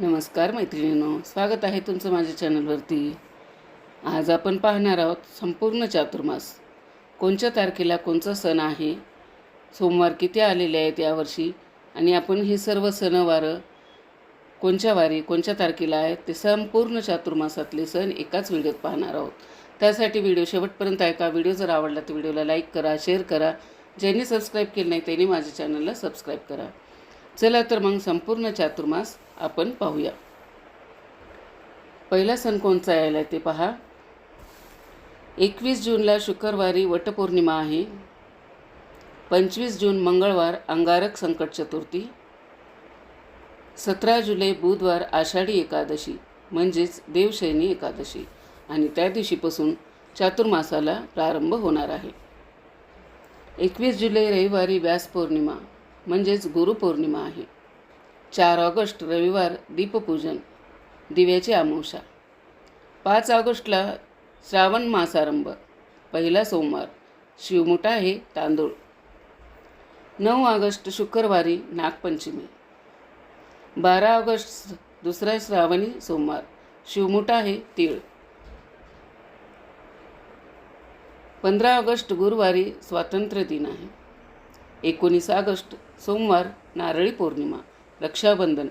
नमस्कार मैत्रिणीनो स्वागत आहे तुमचं माझ्या चॅनलवरती. आज आपण पाहणार आहोत संपूर्ण चातुर्मास. कोणत्या तारखेला कोणचा सण आहे? सोमवार किती आलेले आहेत यावर्षी? आणि आपण हे सर्व सणवारं कोणत्या वारी कोणत्या तारखेला आहेत? ते संपूर्ण चातुर्मासातले सण एकाच व्हिडिओत पाहणार आहोत. त्यासाठी व्हिडिओ शेवटपर्यंत ऐका. व्हिडिओ जर आवडला तर व्हिडिओला लाईक करा शेअर करा. ज्यांनी सबस्क्राईब केलं नाही त्यांनी माझ्या चॅनलला सबस्क्राईब करा. चला तर मग संपूर्ण चातुर्मास आपण पाहूया. पहिला सण कोणचा यायला ते पहा. एकवीस जूनला शुक्रवारी वटपौर्णिमा आहे. पंचवीस जून मंगळवार अंगारक संकट चतुर्थी. सतरा जुलै बुधवार आषाढी एकादशी म्हणजेच देवशयनी एकादशी. आणि त्या दिवशीपासून चातुर्मासाला प्रारंभ होणार आहे. एकवीस जुलै रविवारी व्यास पौर्णिमा म्हणजेच गुरुपौर्णिमा आहे. चार ऑगस्ट रविवार दीपपूजन दिव्याची आमोषा पाच ऑगस्टला श्रावण मासारंभ पहिला सोमवार शिवमुठा आहे तांदूळ. नऊ ऑगस्ट शुक्रवारी नागपंचमी. बारा ऑगस्ट दुसरा श्रावणी सोमवार शिवमुठा आहे तीळ. पंधरा ऑगस्ट गुरुवारी स्वातंत्र्य दिन आहे. एकोणीस ऑगस्ट सोमवार नारळी पौर्णिमा रक्षाबंधन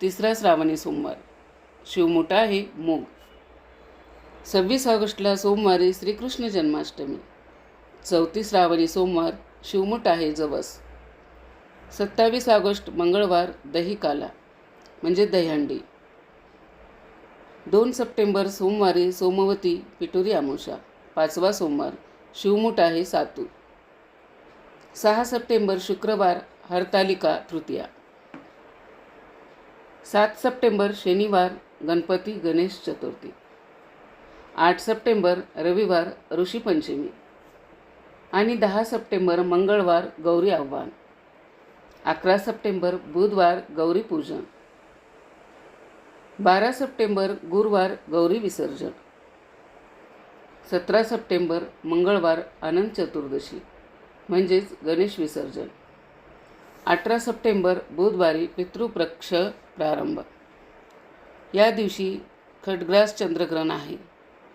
तिसरा श्रावणी सोमवार शिवमोठा आहे मूग. सव्वीस ऑगस्टला सोमवारी श्रीकृष्ण जन्माष्टमी चौथी श्रावणी सोमवार शिवमुठ आहे जवस. सत्तावीस ऑगस्ट मंगळवार दहीकाला म्हणजे दहीहंडी. दोन सप्टेंबर सोमवारी सोमवती पिटोरी अमावस्या पाचवा सोमवार शिवमुठ आहे सातू. सहा सप्टेंबर शुक्रवार हरतालिका तृतीया. सात सप्टेंबर शनिवार गणपती गणेश चतुर्थी. आठ सप्टेंबर रविवार ऋषीपंचमी आणि दहा सप्टेंबर मंगळवार गौरी आव्हान. अकरा सप्टेंबर बुधवार गौरी पूजन. बारा सप्टेंबर गुरुवार गौरी विसर्जन. सतरा सप्टेंबर मंगळवार अनंत चतुर्दशी. म्हणजेच गणेश विसर्जन. अठरा सप्टेंबर बुधवारी पितृप्रक्ष प्रारंभ. या दिवशी खडग्रास चंद्रग्रहण आहे.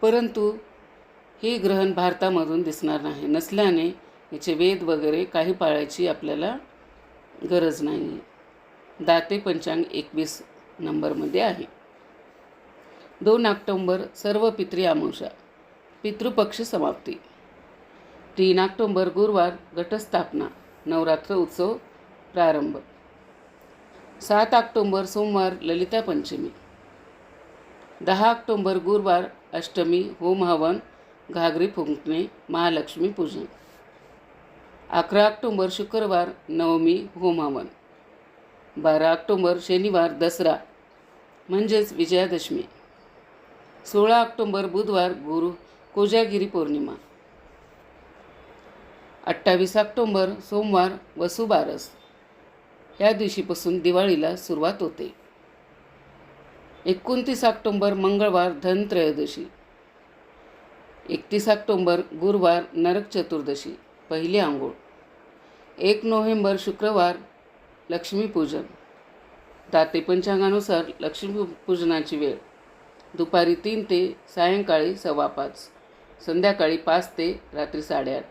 परंतु हे ग्रहण भारतामधून दिसणार नाही. नसल्याने याचे वेद वगैरे काही पाळायची आपल्याला गरज नाही आहे दाते पंचांग एकवीस नंबरमध्ये आहे. दोन ऑक्टोंबर सर्व पितृ अमावस्या पितृपक्ष समाप्ती. तीन ऑक्टोंबर गुरुवार घटस्थापना. नवरात्र उत्सव प्रारंभ. सात ऑक्टोंबर सोमवार ललिता पंचमी. दहा ऑक्टोंबर गुरुवार अष्टमी होम हवन घागरी फुंकणे महालक्ष्मी पूजन. अकरा ऑक्टोंबर शुक्रवार नवमी होम हवन. बारा ऑक्टोंबर शनिवार दसरा म्हणजेच विजयादशमी. सोळा ऑक्टोंबर बुधवार गुरु कोजागिरी पौर्णिमा. अठ्ठावीस ऑक्टोंबर सोमवार वसुबारस या दिवशीपासून दिवाळीला सुरुवात होते. एकोणतीस ऑक्टोंबर मंगळवार धनत्रयोदशी. एकतीस ऑक्टोंबर गुरुवार नरक चतुर्दशी पहिली आंघोळ. एक नोव्हेंबर शुक्रवार लक्ष्मीपूजन दाते पंचांगानुसार लक्ष्मीपूजनाची वेळ. दुपारी तीन ते सायंकाळी सव्वा पाच. संध्याकाळी पाच ते रात्री साडेआठ.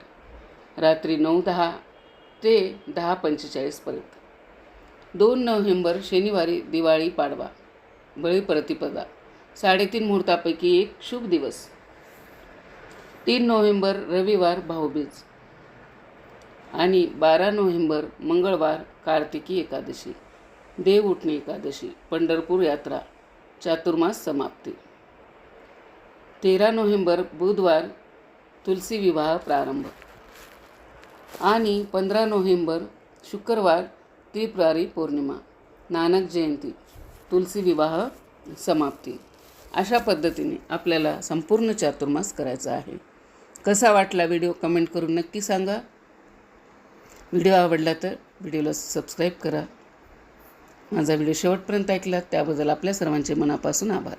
रात्री नऊ दहा ते दहा पंचेचाळीसपर्यंत दोन नोव्हेंबर शनिवारी दिवाळी पाडवा. बळीप्रतिपदा साडेतीन मुहूर्तापैकी एक शुभ दिवस. तीन नोव्हेंबर रविवार भाऊबीज. आणि बारा नोव्हेंबर मंगळवार कार्तिकी एकादशी. देव उठणे एकादशी. पंढरपूर यात्रा. चातुर्मास समाप्ती. तेरा नोव्हेंबर बुधवार तुलसी विवाह प्रारंभ. आणि पंधरा नोव्हेंबर शुक्रवार त्रिपुरारी पौर्णिमा नानक जयंती तुलसी विवाह समाप्ती. अशा पद्धतीने आपल्याला संपूर्ण चातुर्मास करायचा आहे. कसा वाटला व्हिडिओ कमेंट करून नक्की सांगा. व्हिडिओ आवडला तर व्हिडिओला सबस्क्राईब करा. माझा व्हिडिओ शेवटपर्यंत ऐकला त्याबद्दल आपल्या सर्वांचे मनापासून आभार.